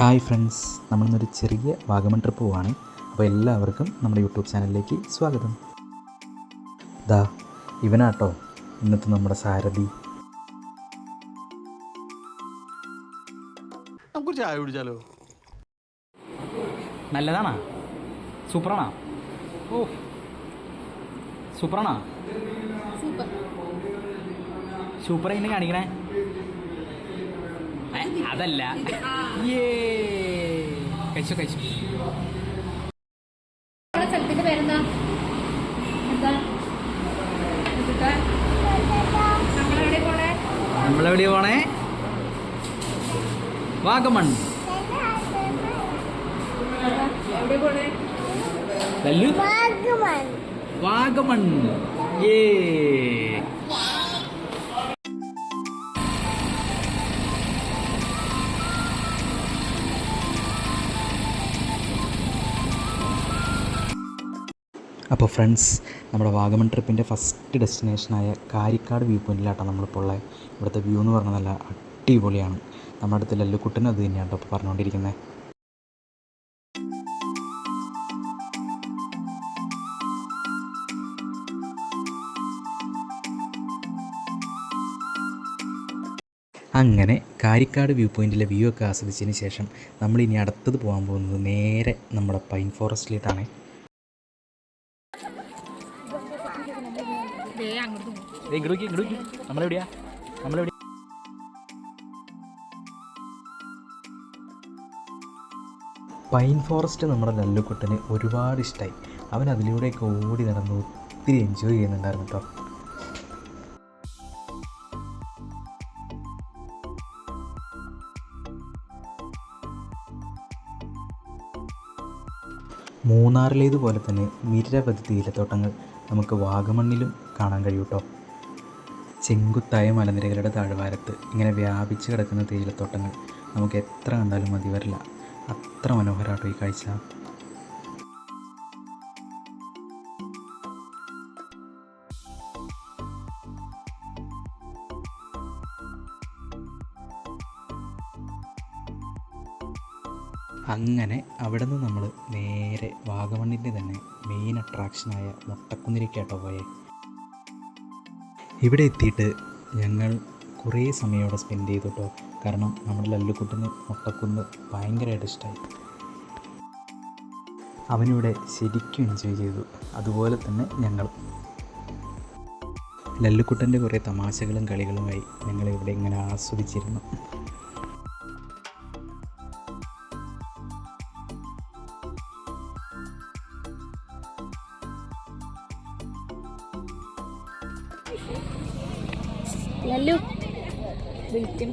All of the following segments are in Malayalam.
ഹായ് ഫ്രണ്ട്സ് നമ്മൾ നമ്മളിന്നൊരു ചെറിയ വാഗമൺ ട്രിപ്പ് പോവാണ്. അപ്പോൾ എല്ലാവർക്കും നമ്മുടെ യൂട്യൂബ് ചാനലിലേക്ക് സ്വാഗതം. ദാ ഇവനാട്ടോ ഇന്നത്തെ നമ്മുടെ സാരഥി. നമുക്ക് ചായ കുടിച്ചാലോ? നല്ലതാണോ. സൂപ്പറാണോ. ഓ സൂപ്പറാണോ. സൂപ്പർ. എങ്ങനെ കാണിക്കണേ. അതല്ല. യേ. കഴിച്ചു കഴിച്ചോ. സ്ഥലത്തിന്റെ പേരെന്താ? നമ്മളെവിടെ പോണേ? വാഗമൺ. എവിടെ പോണേ? ലല്ലു? വാഗമൺ. ഏ അപ്പോൾ ഫ്രണ്ട്സ് നമ്മുടെ വാഗമൺ ട്രിപ്പിന്റെ ഫസ്റ്റ് ഡെസ്റ്റിനേഷനായ കാരിക്കാട് വ്യൂ പോയിന്റിലാട്ടോ നമ്മളിപ്പോൾ ഉള്ളത്. ഇവിടുത്തെ വ്യൂ എന്ന് പറഞ്ഞാൽ നല്ല അടിപൊളിയാണ്. നമ്മുടെ അടുത്ത് ലല്ലുക്കുട്ടനും അത് തന്നെയാണ് ഇപ്പോൾ പറഞ്ഞുകൊണ്ടിരിക്കുന്നത്. അങ്ങനെ കാരിക്കാട് വ്യൂ പോയിന്റിലെ വ്യൂ ഒക്കെ ആസ്വദിച്ചതിന് ശേഷം നമ്മൾ ഇനി അടുത്തത് പോകാൻ പോകുന്നത് നേരെ നമ്മുടെ പൈൻ ഫോറസ്റ്റിലേക്കാണ്. ഇങ്ങോട്ട് ഇങ്ങോട്ട് നമ്മളെവിടെയാ? നമ്മളെവിടെ പൈൻ ഫോറസ്റ്റ് നമ്മുടെ ലല്ലുക്കുട്ടന് ഒരുപാട് ഇഷ്ടമായി അവൻ അതിലൂടെയൊക്കെ ഓടി നടന്ന് ഒത്തിരി എൻജോയ് ചെയ്യുന്നുണ്ടായിരുന്നു കേട്ടോ മൂന്നാറിലേതുപോലെ തന്നെ നിരവധി തേയിലത്തോട്ടങ്ങൾ നമുക്ക് വാഗമണ്ണിലും കാണാൻ കഴിയും കേട്ടോ ചെങ്കുത്തായ മലനിരകളുടെ താഴ്വാരത്ത് ഇങ്ങനെ വ്യാപിച്ച് കിടക്കുന്ന തേയിലത്തോട്ടങ്ങൾ നമുക്ക് എത്ര കണ്ടാലും മതി വരില്ല അത്ര മനോഹരമായിട്ടോ ഈ കാഴ്ച. അങ്ങനെ അവിടെ നിന്ന് നമ്മൾ നേരെ വാഗമണ്ണിന്റെ തന്നെ മെയിൻ അട്രാക്ഷനായ മുട്ടക്കുന്നിലേക്കാട്ടോ പോയേ. ഇവിടെ എത്തിയിട്ട് ഞങ്ങൾ കുറേ സമയം സ്പെൻഡ് ചെയ്തു കേട്ടോ കാരണം നമ്മുടെ ലല്ലുക്കുട്ടിന് മുട്ടക്കുന്ന് ഭയങ്കരമായിട്ട് ഇഷ്ടമായി അവനിവിടെ ശരിക്കും എൻജോയ് ചെയ്തു. അതുപോലെ തന്നെ ഞങ്ങൾ ലല്ലുക്കുട്ടന്റെ കുറേ തമാശകളും കളികളുമായി ഞങ്ങൾ ഇവിടെ ഇങ്ങനെ ആസ്വദിച്ചിരുന്നു. ലല്ലു. വിളിക്കും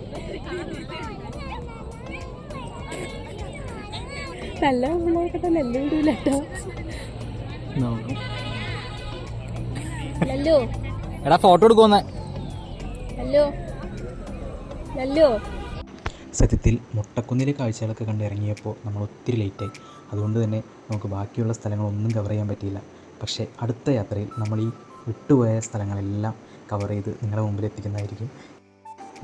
നല്ല പിള്ളേർക്കട്ടെ ലല്ലു വിടൂല കേട്ടോ. ലല്ലു. എടാ ഫോട്ടോ എടുക്കുമെന്ന് ലല്ലു. ലല്ലു. സത്യത്തിൽ മുട്ടക്കുന്നിലെ കാഴ്ചകളൊക്കെ കണ്ട് ഇറങ്ങിയപ്പോൾ നമ്മൾ ഒത്തിരി ലേറ്റായി അതുകൊണ്ട് തന്നെ നമുക്ക് ബാക്കിയുള്ള സ്ഥലങ്ങളൊന്നും കവർ ചെയ്യാൻ പറ്റിയില്ല. പക്ഷേ അടുത്ത യാത്രയിൽ നമ്മൾ ഈ വിട്ടുപോയ സ്ഥലങ്ങളെല്ലാം കവർ ചെയ്ത് നിങ്ങളുടെ മുമ്പിൽ എത്തിക്കുന്നതായിരിക്കും.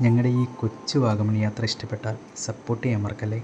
ഞങ്ങളുടെ ഈ കൊച്ചു വാഗമൺ യാത്ര ഇഷ്ടപ്പെട്ടാൽ സപ്പോർട്ട് ചെയ്യാൻ മറക്കല്ലേ?